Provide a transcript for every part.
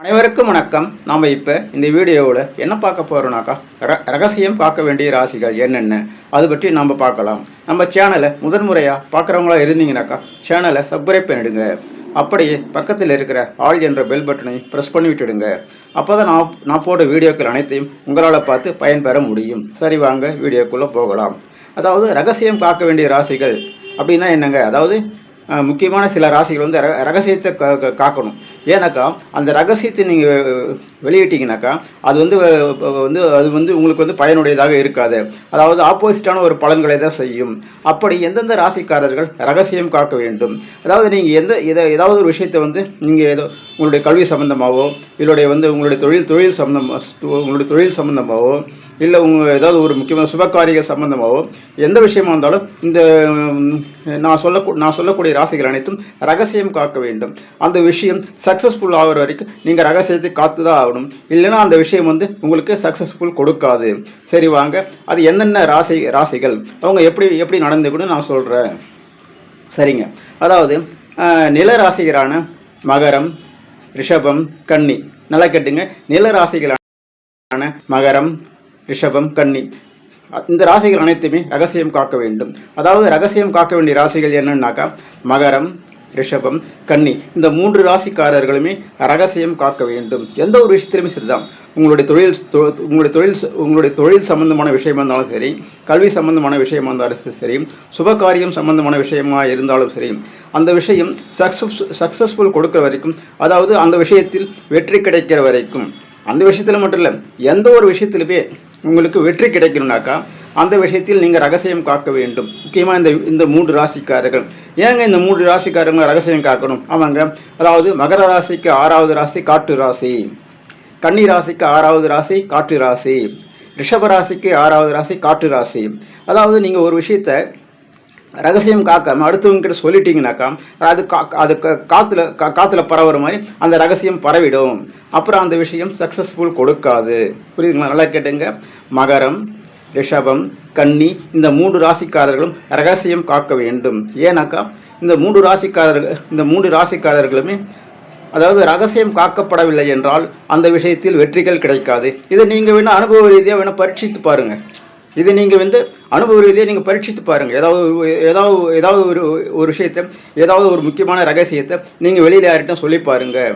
அனைவருக்கும் வணக்கம். நாம் இப்போ இந்த வீடியோவில் என்ன பார்க்க போகிறோம்னாக்கா ர ரகசியம் பார்க்க வேண்டிய ராசிகள் என்னென்ன? அது பற்றி நாம் பார்க்கலாம். நம்ம சேனலை முதன்முறையாக பார்க்குறவங்களா இருந்தீங்கனாக்கா சேனலை சப்ஸ்கிரைப் பண்ணிடுங்க. அப்படியே பக்கத்தில் இருக்கிற ஆல் என்ற பெல் பட்டனை ப்ரெஸ் பண்ணி விட்டுடுங்க. அப்போ தான் நான் நான் போட்ட வீடியோக்கள் அனைத்தையும் உங்களால் பார்த்து பயன்பெற முடியும். சரி வாங்க வீடியோக்குள்ளே போகலாம். அதாவது ரகசியம் காக்க வேண்டிய ராசிகள் அப்படின்னா என்னங்க? அதாவது முக்கியமான சில ராசிகள் வந்து ரகசியத்தை கா- காக்கணும். ஏன்னாக்கா அந்த ரகசியத்தை நீங்கள் வெளியிட்டீங்கனாக்கா அது வந்து வந்து அது வந்து உங்களுக்கு வந்து பயனுடையதாக இருக்காது. அதாவது ஆப்போசிட்டான ஒரு பலன்களை தான் செய்யும். அப்படி எந்தெந்த ராசிக்காரர்கள் ரகசியம் காக்க வேண்டும்? அதாவது நீங்கள் எந்த இதை ஏதாவது ஒரு விஷயத்தை வந்து நீங்கள் ஏதோ உங்களுடைய கல்வி சம்மந்தமாகவோ இல்லைடைய வந்து உங்களுடைய தொழில் தொழில் சம்மந்தமாக உங்களுடைய தொழில் சம்மந்தமாகவோ இல்லை உங்கள் ஏதாவது ஒரு முக்கியமான சுபகாரிகள் சம்மந்தமாகவோ எந்த விஷயமா இருந்தாலும் இந்த நான் சொல்ல நான் சொல்லக்கூடிய ஆசைகள் அனைத்தும் ரகசியம் காக்க வேண்டும். அந்த விஷயம் சக்ஸஸ்ஃபுல் ஆகிற வரைக்கும் நீங்கள் ரகசியத்தை காத்து தான் ஆகணும். இல்லைன்னா அந்த விஷயம் வந்து உங்களுக்கு சக்ஸஸ்ஃபுல் கொடுக்காது. சரி வாங்க. அது என்னென்ன ராசி ராசிகள்? அவங்க எப்படி எப்படி நடந்துக்கணும்னு நான் சொல்கிறேன் சரிங்க. அதாவது நில ராசிகரான மகரம் ரிஷபம் கன்னி. நல்லா கேட்டுங்க. நில ராசிகளான மகரம் ரிஷபம் கன்னி. இந்த ராசிகள் அனைத்துமே ரகசியம் காக்க வேண்டும். அதாவது ரகசியம் காக்க வேண்டிய ராசிகள் என்னன்னாக்கா மகரம் ரிஷபம் கன்னி. இந்த மூன்று ராசிக்காரர்களுமே ரகசியம் காக்க வேண்டும். எந்த ஒரு விஷயத்திலுமே சரிதான். உங்களுடைய தொழில் தொ- உங்களுடைய தொழில் உங்களுடைய தொழில் சம்பந்தமான விஷயமா இருந்தாலும் சரி கல்வி சம்பந்தமான விஷயமா இருந்தாலும் சரி சுபகாரியம் சம்பந்தமான விஷயமா இருந்தாலும் சரி அந்த விஷயம் சக்ஸஸ் சக்ஸஸ்ஃபுல் கொடுக்கிற வரைக்கும் அதாவது அந்த விஷயத்தில் வெற்றி கிடைக்கிற வரைக்கும் அந்த விஷயத்தில் மட்டும் இல்லை எந்த ஒரு விஷயத்திலுமே உங்களுக்கு வெற்றி கிடைக்கணும்னாக்கா அந்த விஷயத்தில் நீங்கள் ரகசியம் காக்க வேண்டும். முக்கியமாக இந்த இந்த மூன்று ராசிக்காரர்கள். ஏங்க இந்த மூன்று ராசிக்காரங்க ரகசியம் காக்கணும்? அவங்க அதாவது மகர ராசிக்கு ஆறாவது ராசி காட்டு ராசி. கன்னி ராசிக்கு ஆறாவது ராசி காட்டு ராசி. ரிஷப ராசிக்கு ஆறாவது ராசி காட்டு ராசி. அதாவது நீங்கள் ஒரு விஷயத்தை ரகசியம் காக்காம அடுத்தவங்க கிட்ட சொல்லிட்டீங்கனாக்கா அது கா அது காற்றுல கா- காற்றுல பரவுற மாதிரி அந்த ரகசியம் பரவிடும். அப்புறம் அந்த விஷயம் சக்ஸஸ்ஃபுல் கொடுக்காது. புரியுதுங்களா? நல்லா கேட்டுங்க. மகரம் ரிஷபம் கன்னி இந்த மூன்று ராசிக்காரர்களும் ரகசியம் காக்க வேண்டும். ஏன்னாக்கா இந்த மூன்று ராசிக்காரர்கள் இந்த மூன்று ராசிக்காரர்களுமே அதாவது ரகசியம் காக்கப்படவில்லை என்றால் அந்த விஷயத்தில் வெற்றிகள் கிடைக்காது. இதை நீங்கள் வேணால் அனுபவ ரீதியாக வேணால் பரீட்சித்து பாருங்கள் இது நீங்கள் வந்து அனுபவ ரீதியாக நீங்கள் பரீட்சித்து பாருங்கள் ஏதாவது ஏதாவது ஏதாவது ஒரு ஒரு விஷயத்தை ஏதாவது ஒரு முக்கியமான ரகசியத்தை நீங்கள் வெளியில் யார்கிட்டும் சொல்லி பாருங்கள்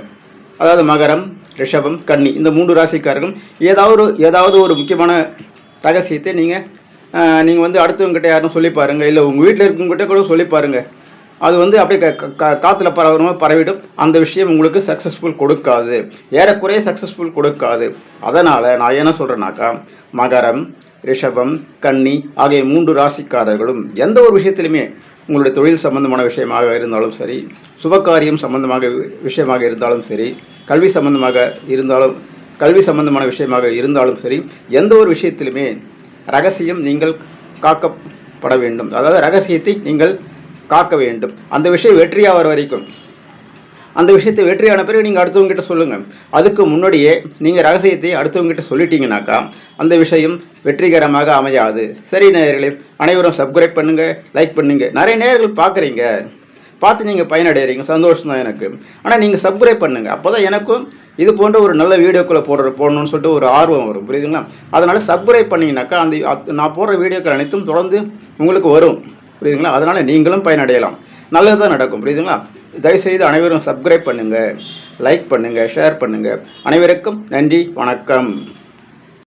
அதாவது மகரம் ரிஷபம் கன்னி இந்த மூன்று ராசிக்காரர்களும் ஏதாவது ஒரு ஏதாவது ஒரு முக்கியமான ரகசியத்தை நீங்கள் நீங்கள் வந்து அடுத்தவங்ககிட்ட யாரும் சொல்லி பாருங்கள் இல்லை உங்கள் வீட்டில் இருக்கவங்ககிட்ட கூட சொல்லி பாருங்கள் அது வந்து அப்படியே க- க- பரவிடும். அந்த விஷயம் உங்களுக்கு சக்ஸஸ்ஃபுல் கொடுக்காது. ஏறக்குறைய சக்ஸஸ்ஃபுல் கொடுக்காது. அதனால் நான் என்ன சொல்கிறேன்னாக்கா மகரம் ரிஷபம் கன்னி ஆகிய மூன்று ராசிக்காரர்களும் எந்த ஒரு விஷயத்திலுமே உங்களுடைய தொழில் சம்பந்தமான விஷயமாக இருந்தாலும் சரி சுபகாரியம் சம்பந்தமாக வி- விஷயமாக இருந்தாலும் சரி கல்வி சம்பந்தமாக இருந்தாலும் கல்வி சம்பந்தமான விஷயமாக இருந்தாலும் சரி எந்த ஒரு விஷயத்திலுமே ரகசியம் நீங்கள் காக்கப்பட வேண்டும். அதாவது ரகசியத்தை நீங்கள் காக்க வேண்டும். அந்த விஷயம் வெற்றியாகிற வரைக்கும் அந்த விஷயத்தை வெற்றியான பிறகு நீங்கள் அடுத்தவங்ககிட்ட சொல்லுங்கள் அதுக்கு முன்னாடியே நீங்கள் ரகசியத்தை அடுத்தவங்ககிட்ட சொல்லிட்டீங்கனாக்கா அந்த விஷயம் வெற்றிகரமாக அமையாது. சரி நேயர்களே அனைவரும் சப்ஸ்கிரைப் பண்ணுங்கள் லைக் பண்ணுங்கள் நிறைய நேயர்கள் பார்க்குறீங்க. பார்த்து நீங்கள் பயனடைகிறீங்க சந்தோஷம் தான் எனக்கு. ஆனால் நீங்கள் சப்ஸ்கிரைப் பண்ணுங்கள் அப்போ தான் எனக்கும் இது போன்ற ஒரு நல்ல வீடியோக்களை போடுற போடணும்னு சொல்லிட்டு ஒரு ஆர்வம் வரும். புரியுதுங்களா? அதனால் சப்ஸ்கிரைப் பண்ணிங்கனாக்கா அந்த நான் போடுற வீடியோக்கள் அனைத்தும் தொடர்ந்து உங்களுக்கு வரும். புரியுதுங்களா? அதனால் நீங்களும் பயனடையலாம். நல்லது தான் நடக்கும் புரியுதுங்களா? தயவுசெய்து அனைவரும் சப்ஸ்கிரைப் பண்ணுங்கள் லைக் பண்ணுங்கள் ஷேர் பண்ணுங்கள் அனைவருக்கும் நன்றி வணக்கம்.